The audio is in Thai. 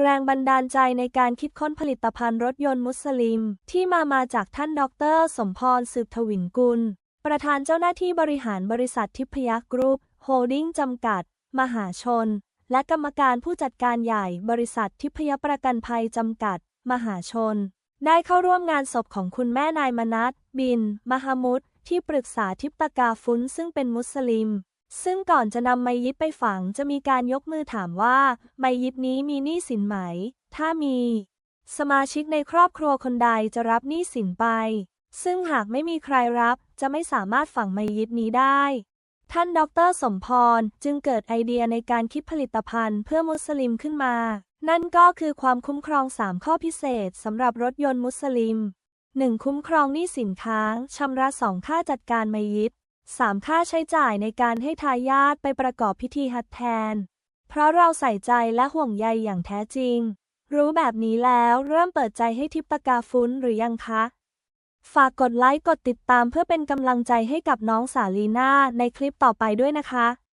แรงบันดาลใจในการคิดค้นผลิตภัณฑ์รถยนต์มุสลิม ที่มามาจากท่านดอกเตอรสมพรสืบทวินกุล ประธานเจ้าหน้าที่บริหารบริษัททิพยกรุ๊ปโฮลดิ้งจำกัด มหาชน และกรรมการผู้จัดการใหญ่บริษัททิพยประกันภัยจำกัด มหาชน ได้เข้าร่วมงานศพของคุณแม่นายมนัสบิน มหามุดที่ปรึกษาทิปตกาฟุนซึ่งเป็นมุสลิม ซึ่งก่อนจะนำไมยิดไปฝังจะมีการยกมือถามว่า ไมยิดนี้มีหนี้สินไหม ถ้ามี สมาชิกในครอบครัวคนใดจะรับหนี้สินไป ซึ่งหากไม่มีใครรับจะไม่สามารถฝังไมยิดนี้ได้ ท่านดอกเตอรสมพรจึงเกิดไอเดียในการคิดผลิตภัณฑ์เพื่อมุสลิมขึ้นมา นั่นก็คือความคุ้มครอง 3 ข้อพิเศษสำหรับรถยนต์มุสลิม 1. คุ้มครองหนี้สินค้างชำระ 2 ค่าจัดการไมยิด 3. ค่าใช้จ่ายในการให้ทายาทไปประกอบพิธีฮัจญ์แทน เพราะเราใส่ใจและห่วงใยอย่างแท้จริง รู้แบบนี้แล้วเริ่มเปิดใจให้ทิปตกาฟุ้นหรือยังคะ ฝากกดไลค์กดติดตามเพื่อเป็นกำลังใจให้กับน้องสาลีนาในคลิปต่อไปด้วยนะคะ